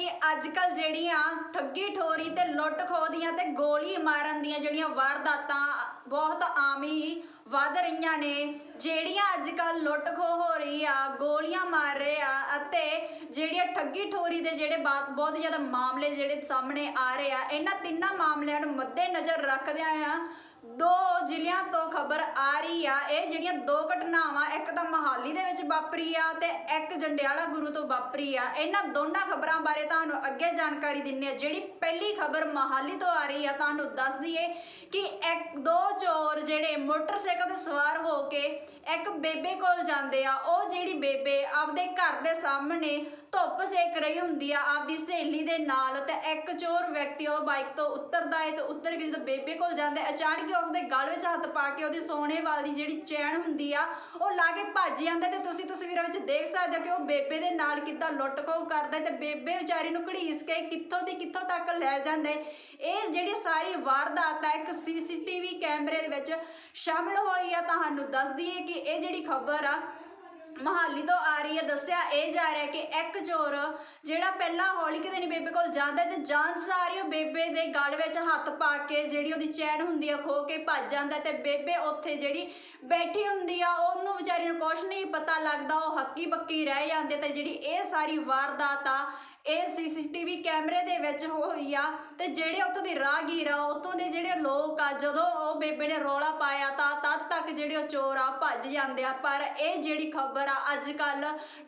ਕਿ ਅੱਜ ਕੱਲ ਜਿਹੜੀਆਂ ਠੱਗੀ ਠੋਰੀ ਤੇ ਲੁੱਟ ਖੋਹ ਦੀਆਂ ਤੇ ਗੋਲੀ ਮਾਰਨ ਦੀਆਂ ਜਿਹੜੀਆਂ ਵਾਰਦਾਤਾਂ ਬਹੁਤ ਆਮ ਹੀ ਵੱਧ ਰਹੀਆਂ ਨੇ, ਜਿਹੜੀਆਂ ਅੱਜ ਕੱਲ ਲੁੱਟ ਖੋਹ ਹੋ ਰਹੀ ਆ, ਗੋਲੀਆਂ ਮਾਰ ਰਹੇ ਆ ਅਤੇ ਜਿਹੜੀਆਂ ਠੱਗੀ ਠੋਰੀ ਦੇ ਜਿਹੜੇ ਬਾ- ਬਹੁਤ ਜ਼ਿਆਦਾ ਮਾਮਲੇ ਜਿਹੜੇ ਸਾਹਮਣੇ ਆ ਰਹੇ ਆ, ਇਹਨਾਂ ਤਿੰਨਾਂ ਮਾਮਲਿਆਂ ਨੂੰ ਮੱਦੇ ਨਜ਼ਰ ਰੱਖਦਿਆਂ ਆ ਦੋ ਜ਼ਿਲ੍ਹਿਆਂ ਤੋਂ ਖਬਰ ਆ ਰਹੀ ਆ, ਇਹ ਜਿਹੜੀਆਂ ਦੋ ਘਟਨਾਵਾਂ, ਇੱਕ ਤਾਂ ਮਹਾਲੀ ਦੇ ਵਿੱਚ ਵਾਪਰੀ ਆ ਤੇ ਇੱਕ ਜੰਡਿਆਲਾ ਗੁਰੂ ਤੋਂ ਵਾਪਰੀ ਆ। ਇਹਨਾਂ ਦੋਨਾਂ ਖਬਰਾਂ ਬਾਰੇ ਤੁਹਾਨੂੰ ਅੱਗੇ ਜਾਣਕਾਰੀ ਦਿੰਨੇ ਆ। ਜਿਹੜੀ ਪਹਿਲੀ ਖਬਰ ਮਹਾਲੀ ਤੋਂ ਆ ਰਹੀ ਆ, ਤੁਹਾਨੂੰ ਦੱਸ ਦਈਏ ਕਿ ਇੱਕ, ਦੋ ਚੋਰ ਜਿਹੜੇ ਮੋਟਰਸਾਈਕਲ ਤੇ ਸਵਾਰ ਹੋ ਕੇ ਇੱਕ ਬੇਬੇ ਕੋਲ ਜਾਂਦੇ ਆ। ਉਹ ਜਿਹੜੀ ਬੇਬੇ ਆਪਦੇ ਘਰ ਦੇ ਸਾਹਮਣੇ ਧੁੱਪ ਸੇਕ ਰਹੀ ਹੁੰਦੀ ਆ ਆਪਦੀ ਸਹੇਲੀ ਦੇ ਨਾਲ ਤੇ ਇੱਕ ਚੋਰ ਵਿਅਕਤੀ ਉਹ ਬਾਈਕ ਤੋਂ ਉਤਰਦਾ ਹੈ ਤੇ ਉਤਰ ਕੇ ਜਦੋਂ ਬੇਬੇ ਕੋਲ ਜਾਂਦਾ ਅਚਾਨਕ ਹੀ ਉਸਦੇ ਗਲ ਵਿੱਚ ਹੱਥ ਪਾ ਕੇ ਉਹਦੀ ਸੋਨੇ ਵਾਲੀ ਜਿਹੜੀ ਚੈਨ ਹੁੰਦੀ ਆ, ਉਹ ਲਾ ਕੇ ਭੱਜ ਜਾਂਦਾ ਤੇ ਤੁਸੀਂ ਤਸਵੀਰਾਂ ਵਿੱਚ ਦੇਖ ਸਕਦੇ ਹੋ ਕਿ ਉਹ ਬੇਬੇ ਦੇ ਨਾਲ ਕਿੱਦਾਂ ਲੁੱਟ ਖੋਹ ਕਰਦਾ ਹੈ ਤੇ ਬੇਬੇ ਵਿਚਾਰੀ ਨੂੰ ਘੜੀਸ ਕੇ ਕਿੱਥੋਂ ਦੀ ਕਿੱਥੋਂ ਤੱਕ ਲੈ ਜਾਂਦਾ ਇਹ ਜਿਹੜੀ ਸਾਰੀ ਵਾਰਦਾਤ ਆ, ਇੱਕ ਸੀਸੀਟੀਵੀ ਕੈਮਰੇ ਦੇ ਵਿੱਚ ਸ਼ਾਮਲ ਹੋਈ ਆ, ਤੁਹਾਨੂੰ ਦੱਸ ਦਈਏ ਕਿ ਇਹ ਜਿਹੜੀ ਖਬਰ ਆ ਮਹਾਲੀ ਤੋਂ ਆ ਰਹੀ ਹੈ। ਦੱਸਿਆ ਇਹ ਜਾ ਰਿਹਾ ਕਿ ਇੱਕ ਚੋਰ ਜਿਹੜਾ ਪਹਿਲਾਂ ਹੌਲੀ ਕਿਤੇ ਨਹੀਂ ਬੇਬੇ ਕੋਲ ਜਾਂਦਾ ਤੇ ਜਾਨ ਸਾਰੀ ਉਹ ਬੇਬੇ ਦੇ ਗਲ ਵਿੱਚ ਹੱਥ ਪਾ ਕੇ ਜਿਹੜੀ ਉਹਦੀ ਚੈਨ ਹੁੰਦੀ ਆ ਖੋ ਕੇ ਭੱਜ ਜਾਂਦਾ ਤੇ ਬੇਬੇ ਉੱਥੇ ਜਿਹੜੀ ਬੈਠੀ ਹੁੰਦੀ ਆ, ਉਹਨੂੰ ਵਿਚਾਰੀ ਨੂੰ ਕੁਛ ਨਹੀਂ ਪਤਾ ਲੱਗਦਾ, ਉਹ ਹੱਕੀ ਬੱਕੀ ਰਹਿ ਜਾਂਦੇ ਤੇ ਜਿਹੜੀ ਇਹ ਸਾਰੀ ਵਾਰਦਾਤ ਆ ਇਹ ਸੀਸੀਟੀਵੀ ਕੈਮਰੇ ਦੇ ਵਿੱਚ ਹੋਈ ਆ ਤੇ ਜਿਹੜੇ ਉੱਥੋਂ ਦੇ ਰਾਹਗੀਰ ਆ, ਉੱਥੋਂ ਦੇ ਜਿਹੜੇ ਲੋਕ ਆ, ਜਦੋਂ ਉਹ ਬੇਬੇ ਨੇ ਰੋਲਾ ਪਾਇਆ ਤਾਂ ਤਦ ਤੱਕ ਜਿਹੜੇ ਉਹ ਚੋਰ ਆ, ਭੱਜ ਜਾਂਦੇ ਆ। ਪਰ ਇਹ ਜਿਹੜੀ ਖਬਰ ਆ, ਅੱਜ ਕੱਲ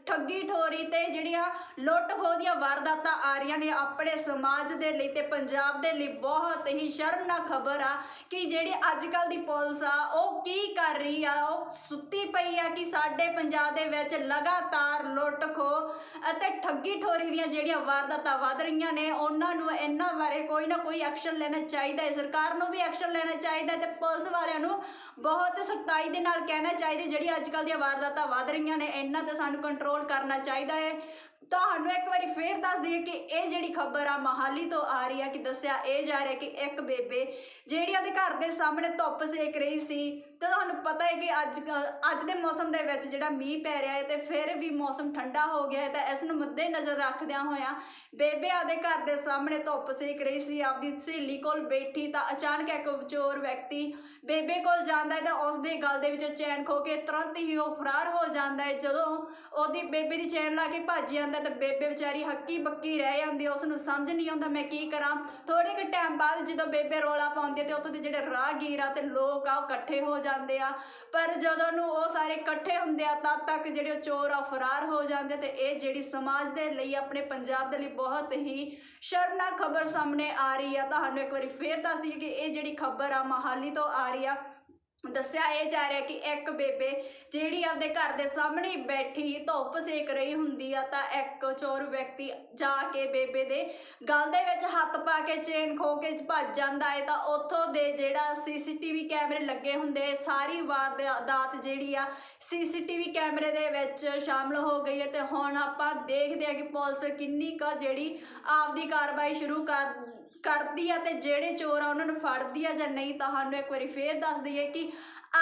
ਠੱਗੀ ਠੋਰੀ ਤੇ ਜਿਹੜੀਆਂ ਲੁੱਟ ਖੋਹ ਦੀਆਂ ਵਾਰਦਾਤਾਂ ਆ ਰਹੀਆਂ ਨੇ ਆਪਣੇ ਸਮਾਜ ਦੇ ਲਈ ਤੇ ਪੰਜਾਬ ਦੇ ਲਈ ਬਹੁਤ ਹੀ ਸ਼ਰਮਨਾਕ ਖਬਰ ਆ ਕਿ ਜਿਹੜੀ ਅੱਜ ਕੱਲ ਦੀ ਪੁਲਿਸ ਆ, ਉਹ ਕੀ ਕਰ ਰਹੀ ਆ? ਉਹ ਸੁੱਤੀ ਪਈ ਆ ਕਿ ਸਾਡੇ ਪੰਜਾਬ ਦੇ ਵਿੱਚ ਲਗਾਤਾਰ ਲੁੱਟ ਖੋਹ ਅਤੇ ਠੱਗੀ ਠੋਰੀ ਦੀਆਂ ਜਿਹੜੀਆਂ ਵਾਰਦਾਤਾਂ ਵੱਧ ਰਹੀਆਂ ਨੇ, ਉਹਨਾਂ ਨੂੰ ਇਹਨਾਂ ਬਾਰੇ ਕੋਈ ਨਾ ਕੋਈ ਐਕਸ਼ਨ ਲੈਣਾ ਚਾਹੀਦਾ ਹੈ। ਸਰਕਾਰ ਨੂੰ ਵੀ ਐਕਸ਼ਨ ਲੈਣਾ ਚਾਹੀਦਾ ਤੇ ਪੁਲਿਸ ਵਾਲਿਆਂ ਨੂੰ ਬਹੁਤ ਸਖਤਾਈ ਦੇ ਨਾਲ ਕਹਿਣਾ ਚਾਹੀਦਾ ਜਿਹੜੀ ਅੱਜ ਕੱਲ ਦੀਆਂ ਵਾਰਦਾਤਾਂ ਵੱਧ ਰਹੀਆਂ ਨੇ, ਇਹਨਾਂ ਤੇ ਸਾਨੂੰ ਕੰਟਰੋਲ ਕਰਨਾ ਚਾਹੀਦਾ ਹੈ। ਤੁਹਾਨੂੰ ਇੱਕ ਵਾਰੀ ਫੇਰ ਦੱਸ ਦਈਏ ਕਿ ਇਹ ਜਿਹੜੀ ਖਬਰ ਆ, ਮਹਾਲੀ ਤੋਂ ਆ ਰਹੀ ਆ ਕਿ ਦੱਸਿਆ ਇਹ ਜਾ ਰਿਹਾ ਕਿ ਇੱਕ ਬੇਬੇ ਜਿਹੜੀ ਉਹਦੇ ਘਰ ਦੇ ਸਾਹਮਣੇ ਧੁੱਪ ਸੇਕ ਰਹੀ ਸੀ ਤੇ ਤੁਹਾਨੂੰ ਪਤਾ ਹੈ ਕਿ ਅੱਜ ਅੱਜ ਦੇ ਮੌਸਮ ਦੇ ਵਿੱਚ ਜਿਹੜਾ ਮੀਂਹ ਪੈ ਰਿਹਾ ਹੈ ਤੇ ਫਿਰ ਵੀ ਮੌਸਮ ਠੰਡਾ ਹੋ ਗਿਆ ਹੈ ਤਾਂ ਇਸ ਨੂੰ ਮੱਦੇ ਨਜ਼ਰ ਰੱਖਦਿਆਂ ਹੋਇਆਂ ਬੇਬੇ ਆਪਦੇ ਘਰ ਦੇ ਸਾਹਮਣੇ ਧੁੱਪ ਸੇਕ ਰਹੀ ਸੀ, ਆਪਦੀ ਸਹੇਲੀ ਕੋਲ ਬੈਠੀ ਤਾਂ ਅਚਾਨਕ ਇੱਕ ਚੋਰ ਵਿਅਕਤੀ ਬੇਬੇ ਕੋਲ ਜਾਂਦਾ ਹੈ ਤਾਂ ਉਸ ਦੇ ਗਲ ਦੇ ਵਿੱਚੋਂ ਚੈਨ ਖੋ ਕੇ ਤੁਰੰਤ ਹੀ ਉਹ ਫਰਾਰ ਹੋ ਜਾਂਦਾ ਹੈ। ਜਦੋਂ ਉਹਦੀ ਬੇਬੇ ਦੀ ਚੈਨ ਲਾ ਕੇ ਭੱਜ ਜਾਂਦਾ ਤਾਂ ਬੇਬੇ ਵਿਚਾਰੀ ਹੱਕੀ ਬੱਕੀ ਰਹਿ ਜਾਂਦੀ ਉਸ ਨੂੰ ਸਮਝ ਨਹੀਂ ਆਉਂਦਾ ਮੈਂ ਕੀ ਕਰਾਂ। ਥੋੜੇ ਕੁ ਟਾਈਮ ਬਾਅਦ ਜਦੋਂ ਬੇਬੇ ਰੋਲਾ ਪਾਉਂਦੀ ਹੈ ਤੇ ਉੱਥੋਂ ਦੇ ਜਿਹੜੇ ਰਾਹਗੀਰ ਆ ਤੇ ਲੋਕ ਆ ਉਹ ਇਕੱਠੇ ਹੋ ਜਾਂਦੇ ਜਾਂਦੇ ਆ। ਪਰ ਜਦੋਂ ਨੂੰ ਉਹ ਸਾਰੇ ਇਕੱਠੇ ਹੁੰਦੇ ਆ, ਤਦ ਤੱਕ ਜਿਹੜੇ ਉਹ ਚੋਰ ਆ ਫਰਾਰ ਹੋ ਜਾਂਦੇ ਤੇ ਇਹ ਜਿਹੜੀ ਸਮਾਜ ਦੇ ਲਈ, ਆਪਣੇ ਪੰਜਾਬ ਦੇ ਲਈ ਬਹੁਤ ਹੀ ਸ਼ਰਮਨਾਕ ਖਬਰ ਸਾਹਮਣੇ ਆ ਰਹੀ ਆ। ਤੁਹਾਨੂੰ ਇੱਕ ਵਾਰੀ ਫੇਰ ਦੱਸ ਦਈਏ ਕਿ ਇਹ ਜਿਹੜੀ ਖਬਰ ਆ, ਮਹਾਲੀ ਤੋਂ ਆ ਰਹੀ ਆ। ਦੱਸਿਆ ਇਹ ਜਾ ਰਿਹਾ ਕਿ ਇੱਕ ਬੇਬੇ ਜਿਹੜੀ ਆਪਦੇ ਘਰ ਦੇ ਸਾਹਮਣੇ ਬੈਠੀ ਧੁੱਪ ਸੇਕ ਰਹੀ ਹੁੰਦੀ ਆ, ਤਾਂ ਇੱਕ ਚੋਰ ਵਿਅਕਤੀ ਜਾ ਕੇ ਬੇਬੇ ਦੇ ਗਲ ਦੇ ਵਿੱਚ ਹੱਥ ਪਾ ਕੇ ਚੇਨ ਖੋ ਕੇ ਭੱਜ ਜਾਂਦਾ ਹੈ ਤਾਂ ਉੱਥੋਂ ਦੇ ਜਿਹੜਾ ਸੀਸੀਟੀਵੀ ਕੈਮਰੇ ਲੱਗੇ ਹੁੰਦੇ ਸਾਰੀ ਵਾਰਦਾਤ ਜਿਹੜੀ ਆ ਸੀਸੀਟੀਵੀ ਕੈਮਰੇ ਦੇ ਵਿੱਚ ਸ਼ਾਮਲ ਹੋ ਗਈ ਹੈ ਤੇ ਹੁਣ ਆਪਾਂ ਦੇਖਦੇ ਆ ਕਿ ਪੁਲਿਸ ਕਿੰਨੀ ਕੁ ਜਿਹੜੀ ਆਪਦੀ ਕਾਰਵਾਈ ਸ਼ੁਰੂ ਕਰ ਕਰਦੀ ਆ ਤੇ ਜਿਹੜੇ ਚੋਰ ਆ ਉਹਨਾਂ ਨੂੰ ਫੜਦੀ ਆ ਜਾਂ ਨਹੀਂ ਤੁਹਾਨੂੰ ਇੱਕ ਵਾਰੀ ਫੇਰ ਦੱਸ ਦਈਏ ਕਿ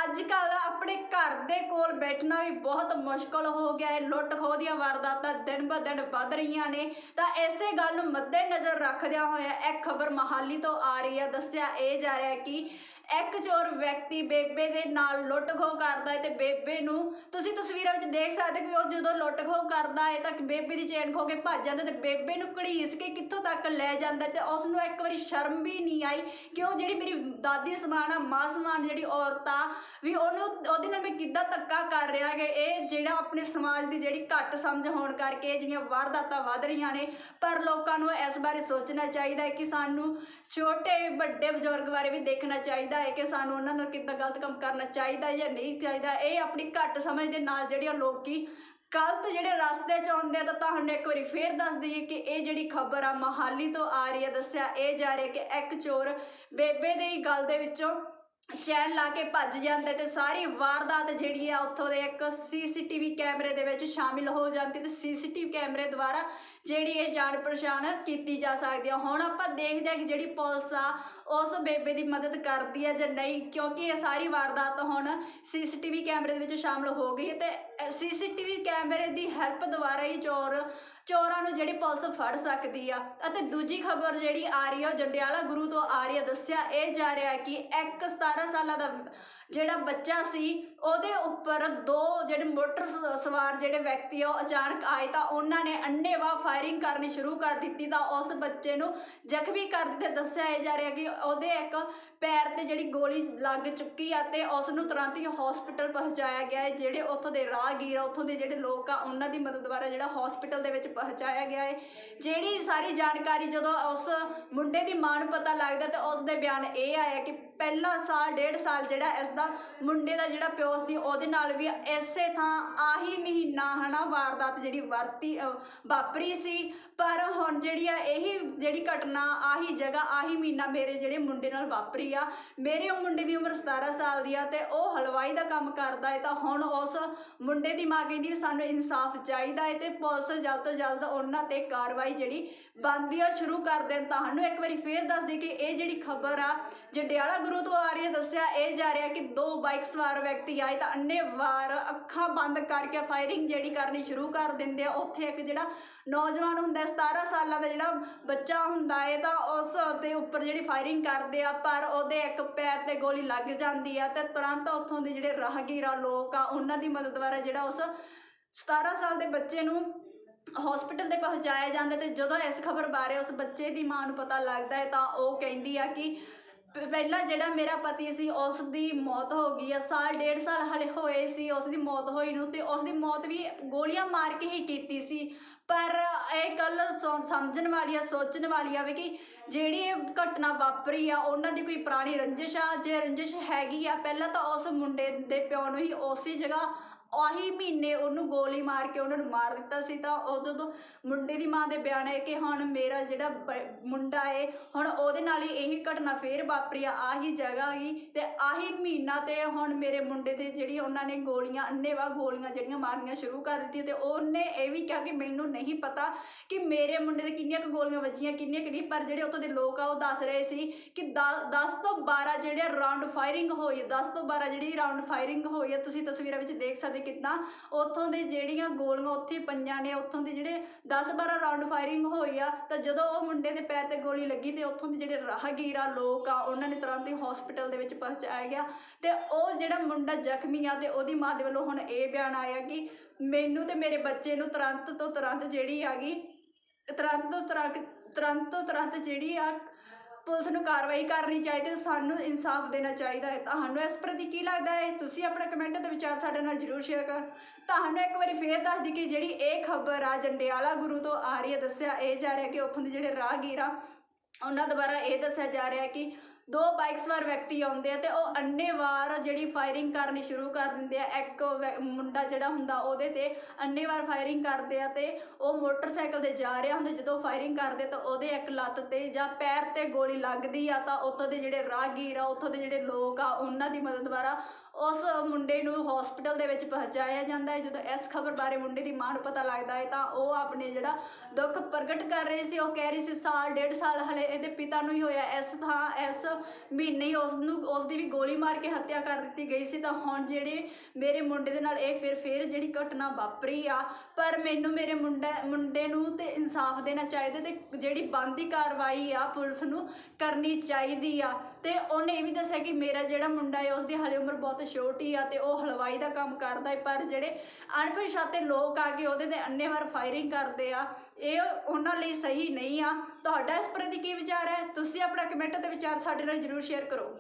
ਅੱਜ ਕੱਲ ਆਪਣੇ ਘਰ ਦੇ ਕੋਲ ਬੈਠਣਾ ਵੀ ਬਹੁਤ ਮੁਸ਼ਕਲ ਹੋ ਗਿਆ ਹੈ। ਲੁੱਟ ਖੋਹ ਦੀਆਂ ਵਾਰਦਾਤਾਂ ਦਿਨ ਬ ਦਿਨ ਵੱਧ ਰਹੀਆਂ ਨੇ। ਤਾਂ ਇਸੇ ਗੱਲ ਨੂੰ ਮੱਦੇ ਨਜ਼ਰ ਰੱਖਦਿਆਂ ਹੋਇਆ ਇਹ ਖਬਰ ਮਹਾਲੀ ਤੋਂ ਆ ਰਹੀ ਹੈ ਦੱਸਿਆ ਇਹ ਜਾ ਰਿਹਾ ਕਿ ਇੱਕ ਚੋਰ ਵਿਅਕਤੀ ਬੇਬੇ ਦੇ ਨਾਲ ਲੁੱਟ ਖੋਹ ਕਰਦਾ ਹੈ ਤੇ ਬੇਬੇ ਨੂੰ ਤੁਸੀਂ ਤਸਵੀਰਾਂ ਵਿੱਚ ਦੇਖ ਸਕਦੇ ਹੋ ਕਿ ਉਹ ਜਦੋਂ ਲੁੱਟ ਖੋਹ ਕਰਦਾ ਹੈ ਤਾਂ ਬੇਬੇ ਦੀ ਚੇਨ ਖੋ ਕੇ ਭੱਜ ਜਾਂਦਾ ਤੇ ਬੇਬੇ ਨੂੰ ਘੜੀਸ ਕੇ ਕਿੱਥੋਂ ਤੱਕ ਲੈ ਜਾਂਦਾ ਹੈ ਤੇ ਉਸ ਨੂੰ ਇੱਕ ਵਾਰੀ ਸ਼ਰਮ ਵੀ ਨਹੀਂ ਆਈ ਕਿ ਉਹ ਜਿਹੜੀ ਮੇਰੀ ਦਾਦੀ ਸਮਾਨ ਆ, ਮਾਂ ਸਮਾਨ ਜਿਹੜੀ ਔਰਤ ਆ, ਵੀ ਉਹਨੂੰ ਉਹਦੇ ਨਾਲ ਮੈਂ ਕਿੱਦਾਂ ਧੱਕਾ ਕਰ ਰਿਹਾ ਕਿ ਇਹ ਜਿਹੜਾ ਆਪਣੇ ਸਮਾਜ ਦੀ ਜਿਹੜੀ ਘੱਟ ਸਮਝ ਹੋਣ ਕਰਕੇ ਜਿਹੜੀਆਂ ਵਾਰਦਾਤਾਂ ਵੱਧ ਰਹੀਆਂ ਨੇ, ਪਰ ਲੋਕਾਂ ਨੂੰ ਇਸ ਬਾਰੇ ਸੋਚਣਾ ਚਾਹੀਦਾ ਹੈ ਕਿ ਸਾਨੂੰ ਛੋਟੇ ਵੱਡੇ ਬਜ਼ੁਰਗ ਬਾਰੇ ਵੀ ਦੇਖਣਾ ਚਾਹੀਦਾ ਹੈ ਕਿ ਸਾਨੂੰ ਉਹਨਾਂ ਨਾਲ ਕਿੱਦਾਂ ਗਲਤ ਕੰਮ ਕਰਨਾ ਚਾਹੀਦਾ ਜਾਂ ਨਹੀਂ ਚਾਹੀਦਾ, ਇਹ ਆਪਣੀ ਘੱਟ ਸਮਝ ਦੇ ਨਾਲ ਜਿਹੜੀਆਂ ਲੋਕੀ ਗਲਤ ਜਿਹੜੇ ਰਸਤੇ ਚ ਆਉਂਦੇ ਆ ਤਾਂ ਤੁਹਾਨੂੰ ਇੱਕ ਵਾਰੀ ਫੇਰ ਦੱਸ ਦਈਏ ਕਿ ਇਹ ਜਿਹੜੀ ਖਬਰ ਆ ਮਹਾਲੀ ਤੋਂ ਆ ਰਹੀ ਹੈ ਦੱਸਿਆ ਇਹ ਜਾ ਰਿਹਾ ਕਿ ਇੱਕ ਚੋਰ ਬੇਬੇ ਦੇ ਹੀ ਗਲ ਦੇ ਵਿੱਚੋਂ ਚੈਨ ਲਾ ਕੇ ਭੱਜ ਜਾਂਦਾ ਤੇ ਸਾਰੀ ਵਾਰਦਾਤ ਜਿਹੜੀ ਆ ਉੱਥੋਂ ਦੇ ਇੱਕ ਸੀਸੀਟੀਵੀ ਕੈਮਰੇ ਦੇ ਵਿੱਚ ਸ਼ਾਮਿਲ ਹੋ ਜਾਂਦੀ ਤੇ ਸੀਸੀਟੀਵੀ ਕੈਮਰੇ ਦੁਆਰਾ ਜਿਹੜੀ ਇਹ ਜਾਣ ਪਛਾਣ ਕੀਤੀ ਜਾ ਸਕਦੀ ਆ। ਹੁਣ ਆਪਾਂ ਦੇਖਦੇ ਹਾਂ ਕਿ ਜਿਹੜੀ ਪੁਲਿਸ ਆ, ਉਸ ਬੇਬੇ ਦੀ ਮਦਦ ਕਰਦੀ ਆ ਜਾਂ ਨਹੀਂ, ਕਿਉਂਕਿ ਇਹ ਸਾਰੀ ਵਾਰਦਾਤ ਹੁਣ ਸੀਸੀਟੀਵੀ ਕੈਮਰੇ ਦੇ ਵਿੱਚ ਸ਼ਾਮਲ ਹੋ ਗਈ ਹੈ ਤੇ ਸੀਸੀਟੀਵੀ ਕੈਮਰੇ ਦੀ ਹੈਲਪ ਦੁਆਰਾ ਹੀ ਚੋਰ, ਚੋਰਾਂ ਨੂੰ ਜਿਹੜੀ ਪੁਲਿਸ ਫੜ ਸਕਦੀ ਆ। ਅਤੇ ਦੂਜੀ ਖਬਰ ਜਿਹੜੀ ਆ ਰਹੀ ਆ, ਉਹ ਜੰਡਿਆਲਾ ਗੁਰੂ ਤੋਂ ਆ ਰਹੀ ਆ। ਦੱਸਿਆ ਇਹ ਜਾ ਰਿਹਾ ਕਿ ਇੱਕ 17 ਸਾਲਾਂ ਦਾ ਜਿਹੜਾ ਬੱਚਾ ਸੀ, ਉਹਦੇ ਉੱਪਰ ਦੋ ਜਿਹੜੇ ਮੋਟਰ ਸ- ਸਵਾਰ ਜਿਹੜੇ ਵਿਅਕਤੀ ਆ, ਉਹ ਅਚਾਨਕ ਆਏ ਤਾਂ ਉਹਨਾਂ ਨੇ ਅੰਨ੍ਹੇਵਾਹ ਫਾਇਰਿੰਗ ਕਰਨੀ ਸ਼ੁਰੂ ਕਰ ਦਿੱਤੀ ਤਾਂ ਉਸ ਬੱਚੇ ਨੂੰ ਜ਼ਖਮੀ ਕਰ ਦਿੱਤੇ। ਦੱਸਿਆ ਇਹ ਜਾ ਰਿਹਾ ਕਿ ਉਹਦੇ ਇੱਕ ਪੈਰ ਤੇ ਜਿਹੜੀ ਗੋਲੀ ਲੱਗ ਚੁੱਕੀ ਆ ਤੇ ਉਸ ਨੂੰ ਤੁਰੰਤ ਹੀ ਹਸਪੀਟਲ ਪਹੁੰਚਾਇਆ ਗਿਆ ਹੈ, ਜਿਹੜੇ ਉੱਥੋਂ ਦੇ ਰਾਹਗੀਰ ਆ, ਉੱਥੋਂ ਦੇ ਜਿਹੜੇ ਲੋਕ ਆ, ਉਹਨਾਂ ਦੀ ਮਦਦ ਦੁਆਰਾ ਜਿਹੜਾ ਹਸਪੀਟਲ ਦੇ ਵਿੱਚ ਪਹੁੰਚਾਇਆ ਗਿਆ ਹੈ। ਜਿਹੜੀ ਸਾਰੀ ਜਾਣਕਾਰੀ ਜਦੋਂ ਉਸ ਮੁੰਡੇ ਦੀ ਮਾਂ ਨੂੰ ਪਤਾ ਲੱਗਦਾ ਤੇ ਉਸ ਦੇ ਬਿਆਨ ਇਹ ਆਇਆ ਕਿ ਪਹਿਲਾ ਸਾਲ, ਡੇਢ ਸਾਲ ਜਿਹੜਾ ਇਸ ਦਾ ਮੁੰਡੇ ਦਾ ਜਿਹੜਾ ਪਿਓ ਸੀ, ਉਹਦੇ ਨਾਲ ਵੀ ਇਸੇ ਥਾਂ ਆਹੀ ਮਹੀਨਾ ਹਨਾ ਵਾਰਦਾਤ ਜਿਹੜੀ ਵਰਤੀ ਵਾਪਰੀ ਸੀ। ਪਰ ਹੁਣ ਜਿਹੜੀ ਆ, ਇਹੀ ਜਿਹੜੀ ਘਟਨਾ ਆਹੀ ਜਗ੍ਹਾ, ਆਹੀ ਮਹੀਨਾ ਮੇਰੇ ਜਿਹੜੇ ਮੁੰਡੇ ਨਾਲ ਵਾਪਰੀ ਆ। ਮੇਰੇ ਉਹ ਮੁੰਡੇ ਦੀ ਉਮਰ 17 ਸਾਲ ਦੀ ਆ ਤੇ ਉਹ ਹਲਵਾਈ ਦਾ ਕੰਮ ਕਰਦਾ ਹੈ ਤਾਂ ਹੁਣ ਉਸ ਮੁੰਡੇ ਦੀ ਮਾਂ ਕਹਿੰਦੀ ਸਾਨੂੰ ਇਨਸਾਫ ਚਾਹੀਦਾ ਹੈ ਤੇ ਪੁਲਿਸ ਜਲਦ ਤੋਂ ਜਲਦ ਉਹਨਾਂ ਤੇ ਕਾਰਵਾਈ ਜਿਹੜੀ ਬਣਦੀ ਆ ਸ਼ੁਰੂ ਕਰ ਦੇਣ। ਤੁਹਾਨੂੰ ਇੱਕ ਵਾਰੀ ਫੇਰ ਦੱਸ ਦੇ ਕਿ ਇਹ ਜਿਹੜੀ ਖਬਰ ਆ, ਜੰਡਿਆਲਾ ਗੁਰੂ ਤੋਂ ਆ ਰਹੀ ਹੈ ਦੱਸਿਆ ਇਹ ਜਾ ਰਿਹਾ ਕਿ ਦੋ ਬਾਈਕ ਸਵਾਰ ਵਿਅਕਤੀ ਆਏ ਤਾਂ ਅੰਨੇ ਵਾਰ ਅੱਖਾਂ ਬੰਦ ਕਰਕੇ ਫਾਇਰਿੰਗ ਜਿਹੜੀ ਕਰਨੀ ਸ਼ੁਰੂ ਕਰ ਦਿੰਦੇ ਆ। ਉੱਥੇ ਇੱਕ ਜਿਹੜਾ ਨੌਜਵਾਨ ਹੁੰਦਾ ਹੈ, 17 ਸਾਲਾਂ ਦਾ ਜਿਹੜਾ ਬੱਚਾ ਹੁੰਦਾ ਹੈ ਤਾਂ ਉਸ ਦੇ ਉੱਪਰ ਜਿਹੜੀ ਫਾਇਰਿੰਗ ਕਰਦੇ ਆ ਪਰ ਉਹਦੇ ਇੱਕ ਪੈਰ ਤੇ ਗੋਲੀ ਲੱਗ ਜਾਂਦੀ ਆ ਤੇ ਤੁਰੰਤ ਉੱਥੋਂ ਦੇ ਜਿਹੜੇ ਰਾਹਗੀਰਾ ਲੋਕ ਆ ਉਹਨਾਂ ਦੀ ਮਦਦ ਦੁਆਰਾ ਜਿਹੜਾ ਉਸ 17 ਸਾਲ ਦੇ ਬੱਚੇ ਨੂੰ ਹਸਪੀਟਲ ਤੇ ਪਹੁੰਚਾਇਆ ਜਾਂਦਾ ਤੇ ਜਦੋਂ ਇਸ ਖਬਰ ਬਾਰੇ ਉਸ ਬੱਚੇ ਦੀ ਮਾਂ ਨੂੰ ਪਤਾ ਲੱਗਦਾ ਹੈ ਤਾਂ ਉਹ ਕਹਿੰਦੀ ਆ ਕਿ ਪਹਿਲਾਂ ਜਿਹੜਾ ਮੇਰਾ ਪਤੀ ਸੀ ਉਸ ਦੀ ਮੌਤ ਹੋ ਗਈ ਆ, ਸਾਲ, ਡੇਢ ਸਾਲ ਹਲੇ ਹੋਏ ਸੀ ਉਸ ਦੀ ਮੌਤ ਹੋਈ ਨੂੰ ਤੇ ਉਸ ਦੀ ਮੌਤ ਵੀ ਗੋਲੀਆਂ ਮਾਰ ਕੇ ਹੀ ਕੀਤੀ ਸੀ। ਪਰ ਇਹ ਗੱਲ ਸੋ- ਸਮਝਣ ਵਾਲੀ ਆ, ਸੋਚਣ ਵਾਲੀ ਆ ਵੀ ਕਿ ਜਿਹੜੀ ਇਹ ਘਟਨਾ ਵਾਪਰੀ ਆ, ਉਹਨਾਂ ਦੀ ਕੋਈ ਪੁਰਾਣੀ ਰੰਜਿਸ਼ ਆ, ਜੇ ਰੰਜਿਸ਼ ਹੈਗੀ ਆ, ਪਹਿਲਾਂ ਤਾਂ ਉਸ ਮੁੰਡੇ ਦੇ ਪਿਓ ਨੂੰ ਹੀ ਉਸੇ ਜਗ੍ਹਾ ਆਹੀ ਮਹੀਨੇ ਉਹਨੂੰ ਗੋਲੀ ਮਾਰ ਕੇ ਉਹਨਾਂ ਨੂੰ ਮਾਰ ਦਿੱਤਾ ਸੀ ਤਾਂ ਉਹ ਜਦੋਂ ਮੁੰਡੇ ਦੀ ਮਾਂ ਦੇ ਬਿਆਨ ਹੈ ਕਿ ਹੁਣ ਮੇਰਾ ਜਿਹੜਾ ਬ- ਮੁੰਡਾ ਏ, ਹੁਣ ਉਹਦੇ ਨਾਲ ਹੀ ਇਹੀ ਘਟਨਾ ਫੇਰ ਵਾਪਰੀ ਆ, ਆਹੀ ਜਗ੍ਹਾ ਹੀ ਤੇ ਆਹੀ ਮਹੀਨਾ ਤੇ ਹੁਣ ਮੇਰੇ ਮੁੰਡੇ ਦੇ ਜਿਹੜੀ ਉਹਨਾਂ ਨੇ ਗੋਲੀਆਂ ਅੰਨੇਵਾ ਗੋਲੀਆਂ ਜਿਹੜੀਆਂ ਮਾਰਨੀਆਂ ਸ਼ੁਰੂ ਕਰ ਦਿੱਤੀਆਂ ਤੇ ਉਹਨੇ ਇਹ ਵੀ ਕਿਹਾ ਕਿ ਮੈਨੂੰ ਨਹੀਂ ਪਤਾ ਕਿ ਮੇਰੇ ਮੁੰਡੇ 'ਤੇ ਕਿੰਨੀਆਂ ਕੁ ਗੋਲੀਆਂ ਵੱਜੀਆਂ, ਕਿੰਨੀਆਂ ਕੁ ਨਹੀਂ, ਪਰ ਜਿਹੜੇ ਉੱਥੋਂ ਦੇ ਲੋਕ ਆ ਉਹ ਦੱਸ ਰਹੇ ਸੀ ਕਿ 10 ਤੋਂ 12 ਜਿਹੜੇ ਰਾਉਂਡ ਫਾਇਰਿੰਗ ਹੋਈ 10 ਤੋਂ 12 ਜਿਹੜੀ ਰਾਉਂਡ ਫਾਇਰਿੰਗ ਹੋਈ ਹੈ ਤੁਸੀਂ ਤਸਵੀਰਾਂ ਵਿੱਚ ਦੇਖ ਸਕਦੇ ਕਿੰਨਾ ਉੱਥੋਂ ਦੇ ਜਿਹੜੀਆਂ ਗੋਲੀਆਂ ਉੱਥੇ ਪਈਆਂ ਨੇ, ਉੱਥੋਂ ਦੇ ਜਿਹੜੇ 10-12 ਰਾਉਂਡ ਫਾਇਰਿੰਗ ਹੋਈ ਆ, ਤਾਂ ਜਦੋਂ ਉਹ ਮੁੰਡੇ ਦੇ ਪੈਰ ਤੇ ਗੋਲੀ ਲੱਗੀ ਤੇ ਉੱਥੋਂ ਦੇ ਜਿਹੜੇ ਰਾਹਗੀਰ ਲੋਕ ਆ, ਉਹਨਾਂ ਨੇ ਤੁਰੰਤ ਹੀ ਹਸਪੀਟਲ ਦੇ ਵਿੱਚ ਪਹੁੰਚਾਇਆ ਗਿਆ। ਤੇ ਉਹ ਜਿਹੜਾ ਮੁੰਡਾ ਜ਼ਖਮੀ ਆ ਤੇ ਉਹਦੀ ਮਾਂ ਦੇ ਵੱਲੋਂ ਹੁਣ ਇਹ ਬਿਆਨ ਆਇਆ ਕਿ ਮੈਨੂੰ ਤੇ ਮੇਰੇ ਬੱਚੇ ਨੂੰ ਤੁਰੰਤ ਤੋਂ ਤੁਰੰਤ ਜਿਹੜੀ ਆ ਗਈ ਤੁਰੰਤ ਤੋਂ ਤੁਰੰਤ ਤੁਰੰਤ ਤੋਂ ਤੁਰੰਤ ਜਿਹੜੀ ਆ ਪੁਲਿਸ ਨੂੰ ਕਾਰਵਾਈ ਕਰਨੀ ਚਾਹੀਦੀ ਸਾਨੂੰ ਇਨਸਾਫ ਦੇਣਾ ਚਾਹੀਦਾ ਹੈ। ਤੁਹਾਨੂੰ ਇਸ ਪ੍ਰਤੀ ਕੀ ਲੱਗਦਾ ਹੈ? ਤੁਸੀਂ ਆਪਣਾ ਕਮੈਂਟ ਦੇ ਵਿਚਾਰ ਸਾਡੇ ਨਾਲ ਜਰੂਰ ਸ਼ੇਅਰ ਕਰ। ਤੁਹਾਨੂੰ ਇੱਕ ਵਾਰੀ ਫੇਰ ਦੱਸ ਦੀ ਕਿ ਜਿਹੜੀ ਇਹ ਖਬਰ ਆ ਜੰਡਿਆਲਾ ਗੁਰੂ ਤੋਂ ਆ ਰਹੀ ਹੈ, ਦੱਸਿਆ ਇਹ ਜਾ ਰਿਹਾ ਕਿ ਉੱਥੋਂ ਦੇ ਜਿਹੜੇ ਰਾਹਗੀਰ ਆ, ਉਹਨਾਂ ਦੁਆਰਾ ਇਹ ਦੱਸਿਆ ਜਾ ਰਿਹਾ ਕਿ ਦੋ ਬਾਈਕਸ ਵਾਰ ਵਿਅਕਤੀ ਆਉਂਦੇ ਆ ਤੇ ਉਹ ਅੰਨੇਵਾਰ ਜਿਹੜੀ ਫਾਇਰਿੰਗ ਕਰਨੀ ਸ਼ੁਰੂ ਕਰ ਦਿੰਦੇ ਆ। ਇੱਕ ਵੈ- ਮੁੰਡਾ ਜਿਹੜਾ ਹੁੰਦਾ ਉਹਦੇ ਤੇ ਅੰਨੇਵਾਰ ਫਾਇਰਿੰਗ ਕਰਦੇ ਆ ਤੇ ਉਹ ਮੋਟਰਸਾਈਕਲ ਤੇ ਜਾ ਰਿਹਾ ਹੁੰਦਾ। ਜਦੋਂ ਫਾਇਰਿੰਗ ਕਰਦੇ ਤਾਂ ਉਹਦੇ ਇੱਕ ਲੱਤ ਤੇ ਜਾਂ ਪੈਰ ਤੇ ਗੋਲੀ ਲੱਗਦੀ ਆ ਤਾਂ ਉੱਥੋਂ ਦੇ ਜਿਹੜੇ ਰਾਹਗੀਰ ਆ, ਉੱਥੋਂ ਦੇ ਜਿਹੜੇ ਲੋਕ ਆ, ਉਹਨਾਂ ਦੀ ਮਦਦ ਦੁਆਰਾ ਉਸ ਮੁੰਡੇ ਨੂੰ ਹਸਪੀਟਲ ਦੇ ਵਿੱਚ ਪਹੁੰਚਾਇਆ ਜਾਂਦਾ ਹੈ। ਜਦੋਂ ਇਸ ਖਬਰ ਬਾਰੇ ਮੁੰਡੇ ਦੀ ਮਾਂ ਨੂੰ ਪਤਾ ਲੱਗਦਾ ਹੈ ਤਾਂ ਉਹ ਆਪਣੇ ਜਿਹੜਾ ਦੁੱਖ ਪ੍ਰਗਟ ਕਰ ਰਹੀ ਸੀ, ਉਹ ਕਹਿ ਰਹੀ ਸੀ, ਸਾਲ, ਡੇਢ ਸਾਲ ਹਲੇ ਇਹਦੇ ਪਿਤਾ ਨੂੰ ਹੀ ਹੋਇਆ। ਇਸ ਥਾਂ, ਇਸ ਮਹੀਨੇ ਹੀ ਉਸ ਨੂੰ ਉਸ ਦੀ ਵੀ ਗੋਲੀ ਮਾਰ ਕੇ ਹੱਤਿਆ ਕਰ ਦਿੱਤੀ ਗਈ ਸੀ। ਤਾਂ ਹੁਣ ਜਿਹੜੇ ਮੇਰੇ ਮੁੰਡੇ ਦੇ ਨਾਲ ਇਹ ਫਿਰ ਫਿਰ ਜਿਹੜੀ ਘਟਨਾ ਵਾਪਰੀ ਆ, ਪਰ ਮੈਨੂੰ ਮੇਰੇ ਮੁੰਡਾ, ਮੁੰਡੇ ਨੂੰ ਤੇ ਇਨਸਾਫ ਦੇਣਾ ਚਾਹੀਦਾ ਤੇ ਜਿਹੜੀ ਬਣਦੀ ਕਾਰਵਾਈ ਆ ਪੁਲਿਸ ਨੂੰ ਕਰਨੀ ਚਾਹੀਦੀ ਆ। ਤੇ ਉਹਨੇ ਇਹ ਵੀ ਦੱਸਿਆ ਕਿ ਮੇਰਾ ਜਿਹੜਾ ਮੁੰਡਾ ਹੈ ਉਸ ਦੀ ਹਲੇ ਉਮਰ ਬਹੁਤ ਛੋਟੀ ਆ ਤੇ ਉਹ ਹਲਵਾਈ ਦਾ ਕੰਮ ਕਰਦਾ ਹੈ ਪਰ ਜਿਹੜੇ ਅਣਪਛਾਤੇ ਲੋਕ ਆ ਕੇ ਉਹਦੇ ਤੇ ਅੰਨੇਵਾਰ ਫਾਇਰਿੰਗ ਕਰਦੇ ਆ, ਇਹ ਉਹਨਾਂ ਲਈ ਸਹੀ ਨਹੀਂ ਆ। ਤੁਹਾਡਾ ਇਸ ਪ੍ਰਤੀ ਕੀ ਵਿਚਾਰ ਹੈ? ਤੁਸੀਂ ਆਪਣਾ ਕਮੈਂਟ ਦੇ ਵਿਚਾਰ ਸਾਡੇ ਨਾਲ ਜਰੂਰ ਸ਼ੇਅਰ ਕਰੋ।